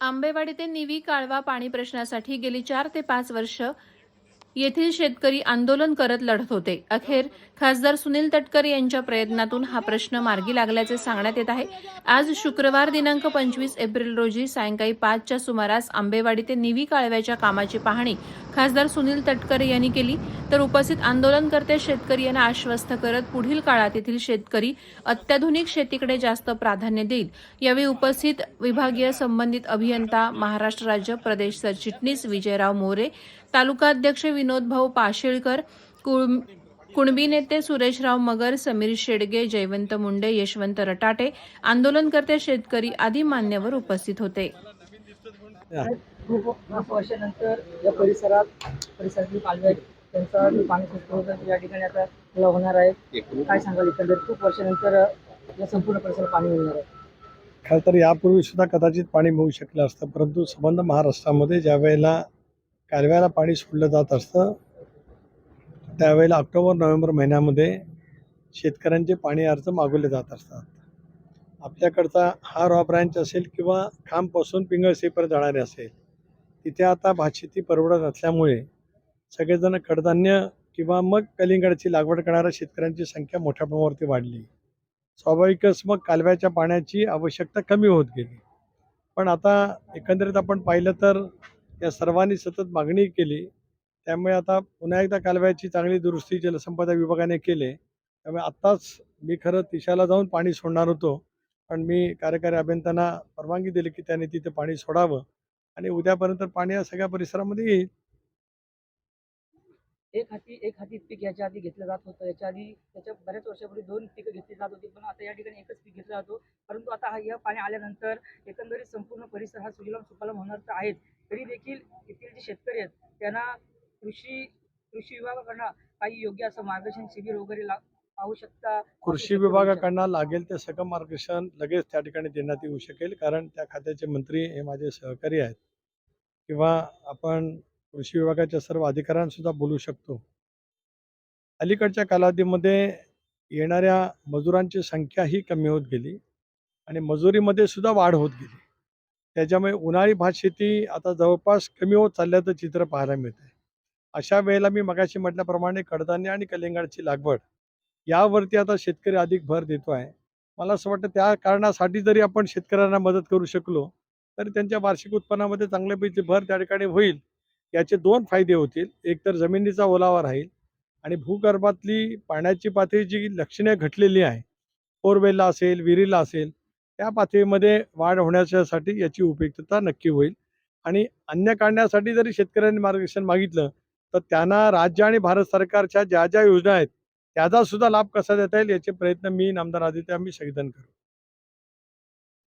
आंबेवाडी ते निवी काळवा पाणी प्रश्नासाठी गेली चार ते पाच वर्ष येथील शेतकरी आंदोलन करत लढत होते. अखेर खासदार सुनील तटकरे यांच्या प्रयत्नातून हा प्रश्न मार्गी लागल्याचे सांगण्यात येत आहे. आज शुक्रवार दिनांक पंचवीस एप्रिल रोजी सायंकाळी पाचच्या सुमारास आंबेवाडी ते निवी काळव्याच्या कामाची पाहणी खासदार सुनील तटकरे यांनी केली. तर उपस्थित आंदोलनकर्ते शेतकरी यांना आश्वस्त करत पुढील काळात येथील शेतकरी अत्याधुनिक शेतीकडे जास्त प्राधान्य देईल. यावेळी उपस्थित विभागीय संबंधित अभियंता महाराष्ट्र राज्य प्रदेश सरचिटणीस विजयराव मोरे तालुकाध्यक्ष विनोद भाऊ पाशेळकर कुळ- कुणबी नेते सुरेशराव मगर समीर शेडगे जयवंत मुंडे यशवंत रटाटे आंदोलनकर्ते शेतकरी आदी मान्यवर उपस्थित होते. खूप वर्षानंतर या परिसरात परिसरातील त्यांचा पाणी या ठिकाणी आता होणार आहे. काय सांगाल एकंदरीत? खूप वर्षानंतर या संपूर्ण परिसरात पाणी मिळणार आहे. खरं तर यापूर्वी सुद्धा कदाचित पाणी मिळू शकलं असतं. परंतु संबंध महाराष्ट्रामध्ये ज्या वेळेला कालव्याला पाणी सोडलं जात असतं. त्यावेळेला ऑक्टोबर नोव्हेंबर महिन्यामध्ये शेतकऱ्यांचे पाणी अर्ज मागवले जात असतात. आपल्याकडचा हा रॉ ब्रँच असेल किंवा खांबपासून पिंगळसेपर जाणारे असेल तिथे आता भातशेती परवडत नसल्यामुळे सगळेजण कडधान्य किंवा मग कलिंगडाची लागवड करणाऱ्या शेतकऱ्यांची संख्या मोठ्या प्रमाणावरती वाढली. स्वाभाविकच मग कालव्याच्या पाण्याची आवश्यकता कमी होत गेली. पण आता एकंदरीत आपण पाहिलं तर या सर्वांनी सतत मागणी केली. त्यामुळे आता पुन्हा एकदा कालव्याची चांगली दुरुस्ती जलसंपदा विभागाने केले त्यामुळे आत्ताच मी खरं तिशाला जाऊन पाणी सोडणार होतो. पण मी कार्यकारी अभियंत्यांना परवानगी दिली की त्यांनी तिथे पाणी सोडावं आणि उद्यापर्यंत पाणी या सगळ्या परिसरामध्ये येईल. एक हाती एक हाती पीक याच्या आधी घेतलं जात होतं. याच्या आधी त्याच्या बऱ्याच वर्षापूर्वी दोन पिकं घेतली जात होती पण आता या ठिकाणी एकच पीक घेतला जातो. परंतु आता हा या पाणी आल्यानंतर एकंदरीत संपूर्ण परिसर हा सुजलाम सुपालम होणार तर आहेच. तरी देखील येथील जे शेतकरी आहेत त्यांना कृषी कृषी विभागाकडनं काही योग्य असं मार्गदर्शन शिबिर वगैरे पाहू आवश्यकता कृषी विभागाकडनं लागेल ते सगळं मार्गदर्शन लगेच त्या ठिकाणी देण्यात येऊ शकेल कारण त्या खात्याचे मंत्री हे माझे सहकारी आहेत. किंवा आपण कृषी विभागाच्या सर्व अधिकाऱ्यांसुद्धा बोलू शकतो. अलीकडच्या कालावधीमध्ये येणाऱ्या मजुरांची संख्या ही कमी होत गेली आणि मजुरीमध्ये सुद्धा वाढ होत गेली. त्याच्यामुळे उन्हाळी भात शेती आता जवळपास कमी होत चालल्याचं चित्र पाहायला मिळतं आहे अशा वेळेला मी मगाशी म्हटल्याप्रमाणे कडधान्य आणि कलिंगाडची लागवड यावरती आता शेतकरी अधिक भर देतो आहे मला असं वाटतं त्या कारणासाठी जरी आपण शेतकऱ्यांना मदत करू शकलो तरी त्यांच्या वार्षिक उत्पन्नामध्ये चांगल्यापैकी भर त्या ठिकाणी होईल याचे दोन फायदे होतील. एक तर जमिनीचा ओलावा राहील आणि भूगर्भातली पाण्याची पातळी जी लक्षणीय घटलेली आहे बोरवेलला असेल विहिरीला असेल त्या पातळीमध्ये वाढ होण्याच्यासाठी याची उपयुक्तता नक्की होईल. आणि अन्य काढण्यासाठी जरी शेतकऱ्यांनी मार्गदर्शन मागितलं तर त्यांना राज्य आणि भारत सरकारच्या ज्या ज्या योजना आहेत त्याचा सुद्धा लाभ कसा देता येईल याचे प्रयत्न मी नामदार आदित्य आम्ही संविधान करू.